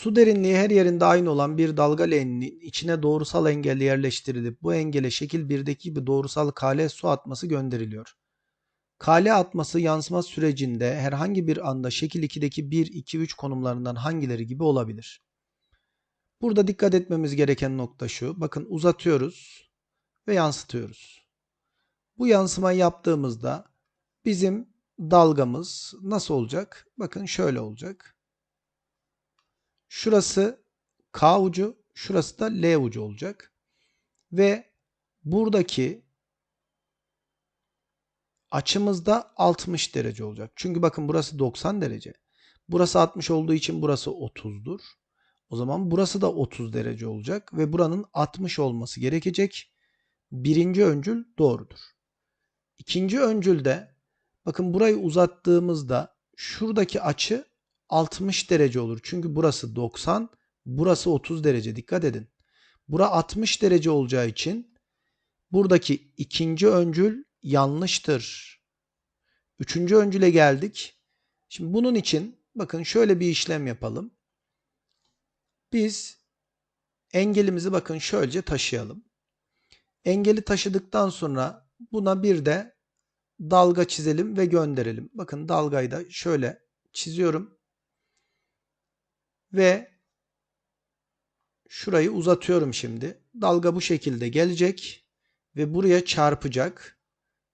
Su derinliği her yerinde aynı olan bir dalga leğeninin içine doğrusal engel yerleştirilip bu engele şekil 1'deki gibi doğrusal kale su atması gönderiliyor. Kale atması yansıma sürecinde herhangi bir anda şekil 2'deki 1, 2, 3 konumlarından hangileri gibi olabilir? Burada dikkat etmemiz gereken nokta şu. Bakın uzatıyoruz ve yansıtıyoruz. Bu yansımayı yaptığımızda bizim dalgamız nasıl olacak? Bakın şöyle olacak. Şurası K ucu, şurası da L ucu olacak. Ve buradaki açımızda 60 derece olacak. Çünkü bakın burası 90 derece. Burası 60 olduğu için burası 30'dur. O zaman burası da 30 derece olacak ve buranın 60 olması gerekecek. Birinci öncül doğrudur. İkinci öncülde bakın burayı uzattığımızda şuradaki açı 60 derece olur. Çünkü burası 90, burası 30 derece. Dikkat edin. Bura 60 derece olacağı için buradaki ikinci öncül yanlıştır. Üçüncü öncüle geldik. Şimdi bunun için bakın şöyle bir işlem yapalım. Biz engelimizi bakın şöylece taşıyalım. Engeli taşıdıktan sonra buna bir de dalga çizelim ve gönderelim. Bakın dalgayı da şöyle çiziyorum. Ve şurayı uzatıyorum şimdi. Dalga bu şekilde gelecek ve buraya çarpacak.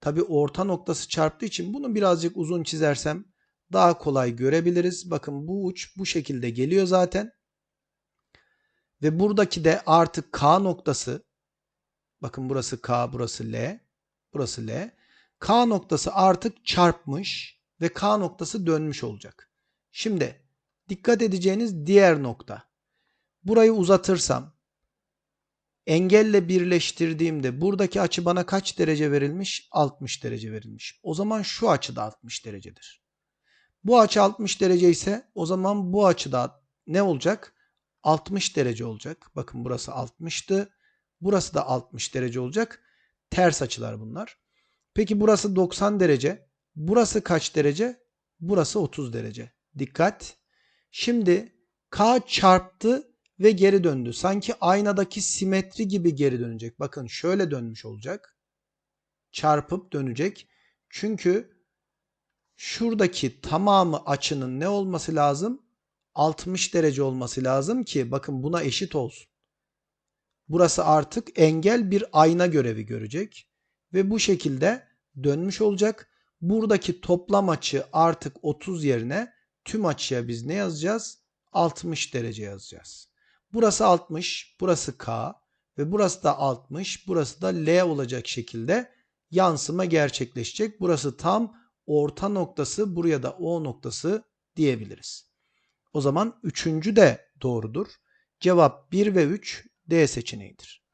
Tabi orta noktası çarptığı için bunu birazcık uzun çizersem daha kolay görebiliriz. Bakın bu uç bu şekilde geliyor zaten. Ve buradaki de artık K noktası bakın burası K burası L burası L. K noktası artık çarpmış ve K noktası dönmüş olacak. Şimdi dikkat edeceğiniz diğer nokta. Burayı uzatırsam engelle birleştirdiğimde buradaki açı bana kaç derece verilmiş? 60 derece verilmiş. O zaman şu açı da 60 derecedir. Bu açı 60 derece ise o zaman bu açı da ne olacak? 60 derece olacak. Bakın burası 60'tı. Burası da 60 derece olacak. Ters açılar bunlar. Peki burası 90 derece. Burası kaç derece? Burası 30 derece. Dikkat. Şimdi K çarptı ve geri döndü. Sanki aynadaki simetri gibi geri dönecek. Bakın şöyle dönmüş olacak. Çarpıp dönecek. Çünkü şuradaki tamamı açının ne olması lazım? 60 derece olması lazım ki bakın buna eşit olsun. Burası artık engel bir ayna görevi görecek ve bu şekilde dönmüş olacak. Buradaki toplam açı artık 30 yerine tüm açıya biz ne yazacağız? 60 derece yazacağız. Burası 60, burası K ve burası da 60, burası da L olacak şekilde yansıma gerçekleşecek. Burası tam orta noktası, buraya da O noktası diyebiliriz. O zaman üçüncü de doğrudur. Cevap 1 ve 3 D seçeneğidir.